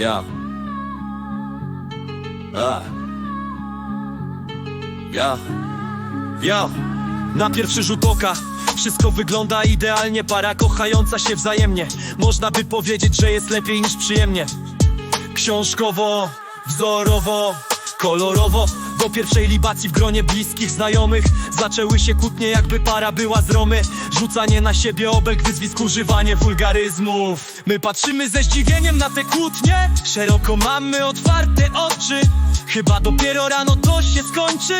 Ja. A. Ja. Ja. Na pierwszy rzut oka wszystko wygląda idealnie Para kochająca się wzajemnie Można by powiedzieć, że jest lepiej niż przyjemnie Książkowo, wzorowo, kolorowo Do pierwszej libacji w gronie bliskich znajomych Zaczęły się kłótnie jakby para była z Romy. Rzucanie na siebie obelg, wyzwisk, używanie wulgaryzmów. My patrzymy ze zdziwieniem na te kłótnie. Szeroko mamy otwarte oczy. Chyba dopiero rano to się skończy.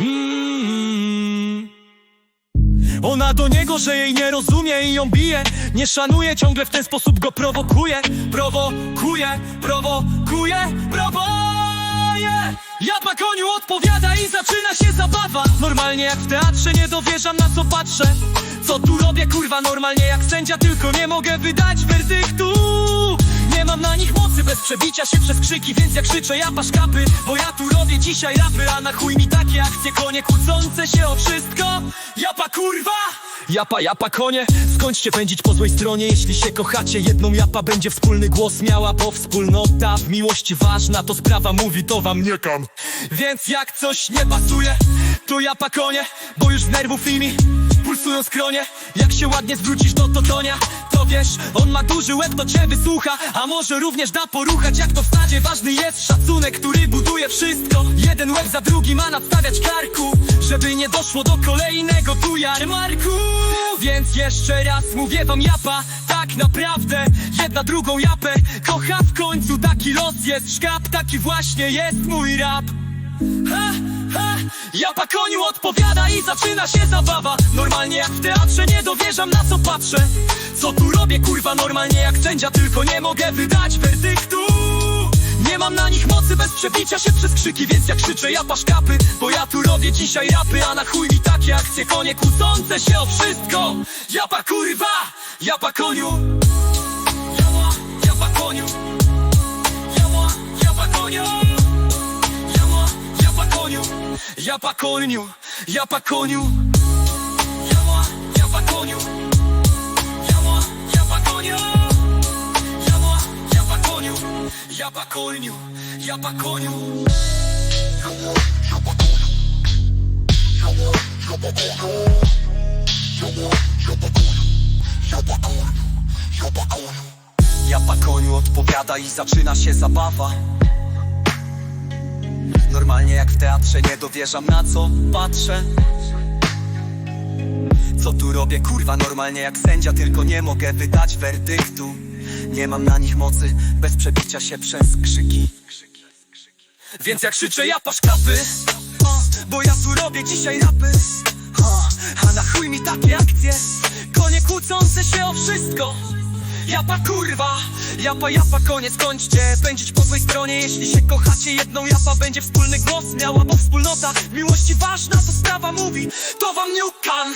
Mm. Ona do niego, że jej nie rozumie i ją bije. Nie szanuje, ciągle w ten sposób go prowokuje. Prowokuje, prowokuje, prowokuje Ja pa koniu odpowiada i zaczyna się zabawa. Normalnie jak w teatrze, nie dowierzam na co patrzę. Co tu robię, kurwa, normalnie jak sędzia Tylko nie mogę wydać werdyktu przebicia się przez krzyki Więc jak krzyczę ja paszkapy Bo ja tu robię dzisiaj rapy A na chuj mi takie akcje konie kłócące się o wszystko. Japa kurwa! Japa, japa konie. Skończcie pędzić po złej stronie. Jeśli się kochacie Jedną japa będzie wspólny głos miała Bo wspólnota w miłości ważna To sprawa mówi to wam nie kam. Więc jak coś nie pasuje To japa konie. Bo już z nerwów imi Pulsują skronie. Jak się ładnie zwrócisz do Totonia To wiesz, on ma duży łeb, to cię wysłucha A może również da poruchać jak to w stadzie Ważny jest szacunek, który buduje wszystko. Jeden łeb za drugi ma nadstawiać karku Żeby nie doszło do kolejnego tu jarmarku Więc jeszcze raz mówię wam japa Tak naprawdę, jedna drugą japę Kocha. W końcu, taki los jest szkap Taki właśnie jest mój rap. Ha, ha, Japa koniu odpowiada i zaczyna się zabawa. Normalnie jak w teatrze nie dowierzam na co patrzę. Co tu robię kurwa normalnie jak sędzia Tylko nie mogę wydać werdyktu. Nie mam na nich mocy bez przebicia się przez krzyki Więc jak krzyczę ja paszkapy Bo ja tu robię dzisiaj rapy A na chuj mi takie akcje. Konie kłócące się o wszystko. Japa kurwa, japa koniu Japa koniu, japa koniu Japa, japa koniu Japa, japa koniu Japa, japa koniu Japa koniu, japa koniu Japa koniu odpowiada i zaczyna się zabawa Normalnie jak w teatrze nie dowierzam na co patrzę? Co tu robię kurwa normalnie jak sędzia Tylko nie mogę wydać werdyktu. Nie mam na nich mocy bez przebicia się przez krzyki. Więc jak krzyczę ja paszkapy o, Bo ja tu robię dzisiaj rapy. A na chuj mi takie akcje? Konie kłócące się o wszystko Japa kurwa, japa japa koniec kończcie Pędzić po złej stronie, jeśli się kochacie Jedną japa będzie wspólny głos miała Bo wspólnota miłości ważna, to sprawa mówi To wam nie ukan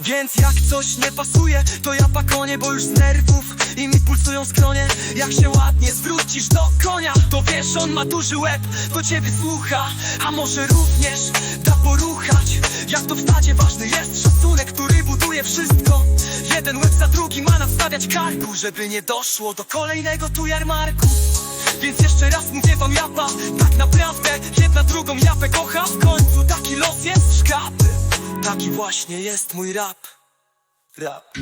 więc jak coś nie pasuje, to japa konie, bo już z nerwów i mi pulsują skronie. Jak się ładnie zwrócisz do konia, to wiesz, on ma duży łeb, to cię wysłucha A może również da poruchać. Jak to w stadzie ważny jest szacunek, który buduje wszystko. Jeden łeb za drugi ma nastawiać karku, żeby nie doszło do kolejnego tu jarmarku. Więc jeszcze raz mówię wam japa Tak naprawdę jedna drugą japę kocha. W końcu taki los jest szkapy Taki właśnie jest mój rap. Rap